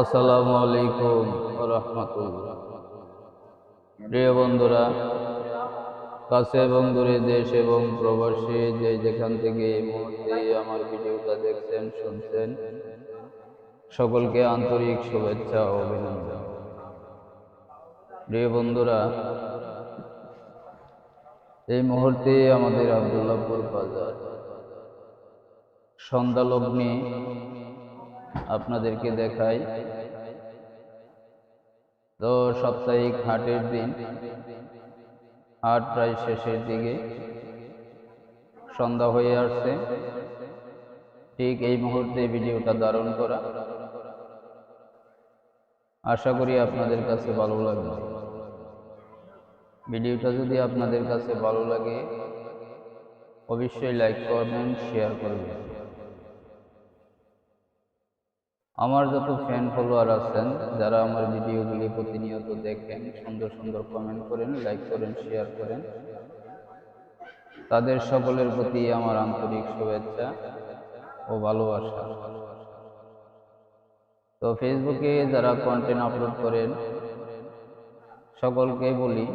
আসসালামু আলাইকুম রহমতুল্লাহ। প্রিয় বন্ধুরা, কাছে এবং দূরে দেশ এবং প্রবাসী যে যেখান থেকে এই মুহূর্তে আমার ভিডিওটা দেখছেন, শুনছেন, সকলকে আন্তরিক শুভেচ্ছা ও অভিনন্দন। প্রিয় বন্ধুরা, এই মুহূর্তে আমাদের আবদুল্লাপুর বাজার সন্ধ্যা লগ্নে আপনাদেরকে দেখাই। তো সাপ্তাহিক হাটের দিন, হাট প্রায় শেষের দিকে। সন্ধ্যা হয়ে আসছে। ঠিক এই মুহূর্তে ভিডিওটা ধারণ করা। আশা করি আপনাদের কাছে ভালো লাগবে। ভিডিওটা যদি আপনাদের কাছে ভালো লাগে, অবশ্যই লাইক করবেন শেয়ার করবেন। আমার যত ফ্যান ফলোয়ার আছেন, যারা আমার ভিডিওগুলি প্রতিনিয়ত দেখেন, সুন্দর সুন্দর কমেন্ট করেন লাইক করেন শেয়ার করেন, তাদের সকলের প্রতি আমার আন্তরিক শুভেচ্ছা ও ভালোবাসা। তো ফেসবুকে যারা কন্টেন্ট আপলোড করেন, সকলকে বলি,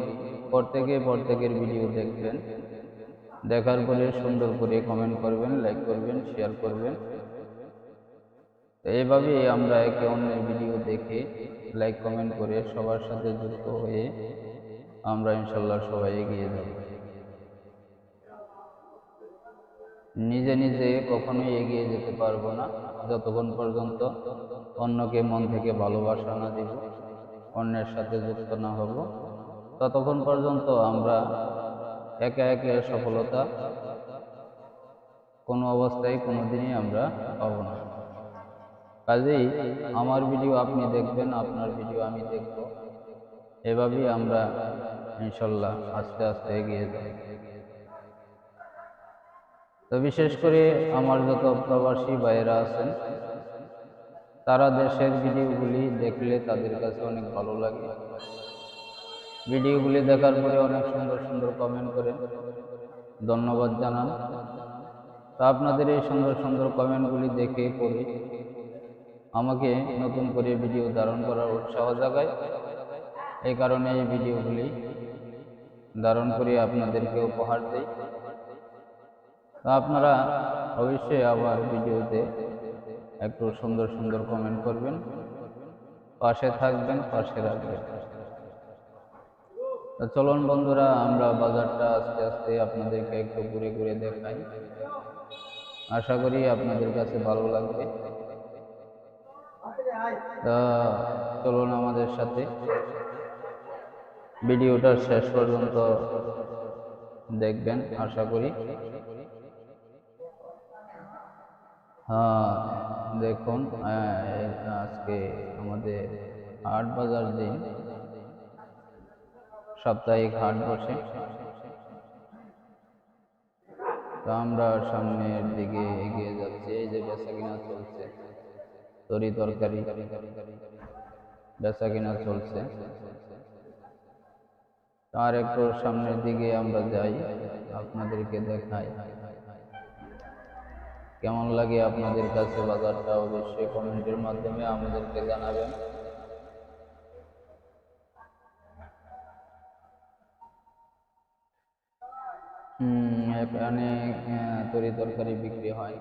প্রত্যেকে প্রত্যেকের ভিডিও দেখবেন, দেখার পরে সুন্দর করে কমেন্ট করবেন লাইক করবেন শেয়ার করবেন। এইভাবেই আমরা একে অন্যের ভিডিও দেখে লাইক কমেন্ট করে সবার সাথে যুক্ত হয়ে আমরা ইনশাল্লাহ সবাই এগিয়ে যাব। নিজে নিজে কখনোই এগিয়ে যেতে পারব না। যতক্ষণ পর্যন্ত অন্যকে মন থেকে ভালোবাসা না দিব, অন্যের সাথে যুক্ত না হব, ততক্ষণ পর্যন্ত আমরা একে একে সফলতা কোনো অবস্থায় কোনো দিনই আমরা পাবো না। কাজেই আমার ভিডিও আপনি দেখবেন, আপনার ভিডিও আমি দেখব। এভাবেই আমরা ইনশাল্লাহ আস্তে আস্তে এগিয়ে যাব। তো বিশেষ করে আমার যত প্রবাসী ভাইয়েরা আছেন, তারা দেশের ভিডিওগুলি দেখলে তাদের কাছে অনেক ভালো লাগে। ভিডিওগুলি দেখার পরে অনেক সুন্দর সুন্দর কমেন্ট করেন। ধন্যবাদ জানান। তো আপনাদের এই সুন্দর সুন্দর কমেন্টগুলি দেখে পড়ে আমাকে নতুন করে ভিডিও ধারণ করার উৎসাহ জাগায়। এই কারণে এই ভিডিওগুলি ধারণ করে আপনাদেরকে উপহার দেই। তো আপনারা অবশ্যই আবার ভিডিওতে একটু সুন্দর সুন্দর কমেন্ট করবেন। পাশে থাকবেন, পাশে রাখবেন। চলুন বন্ধুরা, আমরা বাজারটা আস্তে আস্তে আপনাদেরকে একটু ঘুরে ঘুরে দেখাই। আশা করি আপনাদের কাছে ভালো লাগবে। চলুন আমাদের সাথে। ভিডিওটা শেষ পর্যন্ত দেখবেন, আশা করি। হ্যাঁ দেখুন আজকে আমাদের হাট বাজার দিন। সাপ্তাহিক হাট বসে। আমরা সামনের দিকে এগিয়ে যাচ্ছি। এই যে বেচা কিনা চলছে। তরি তরকারি বেচা কিনা চলছে। আর একটু সামনের দিকে আমরা যাই, আপনাদেরকে দেখাই। কেমন লাগে আপনাদের কাছে বাজারটা অবশ্যই কমেন্টের মাধ্যমে আমাদেরকে জানাবেন। হম এখানে তরি তরকারি বিক্রি হয়।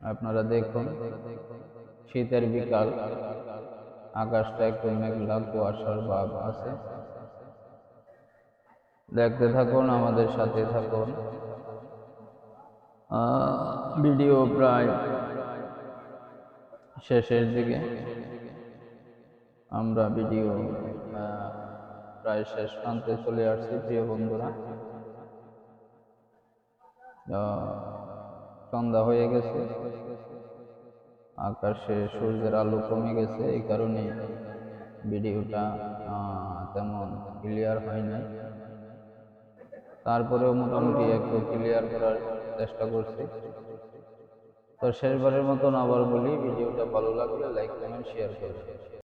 আপনারা দেখুন, শীতের বিকাল, আকাশটা একটু মেঘলা, কুয়াশার ভাব আছে। দেখতে থাকুন, আমাদের সাথে থাকুন। ভিডিও প্রায় শেষের দিকে। আমরা ভিডিও প্রায় শেষ প্রান্তে চলে আসছি, প্রিয় বন্ধুরা। সন্ধ্যা হয়ে গেছে। আকাশে সূর্যের আলো কমে গেছে, এই কারণে ভিডিওটা তেমন ক্লিয়ার হয় নাই। তারপরেও মোটামুটি একটু ক্লিয়ার করার চেষ্টা করছি। তো শেষবারের মতন আবার বলি, ভিডিওটা ভালো লাগলে লাইক কমেন্ট শেয়ার করবেন।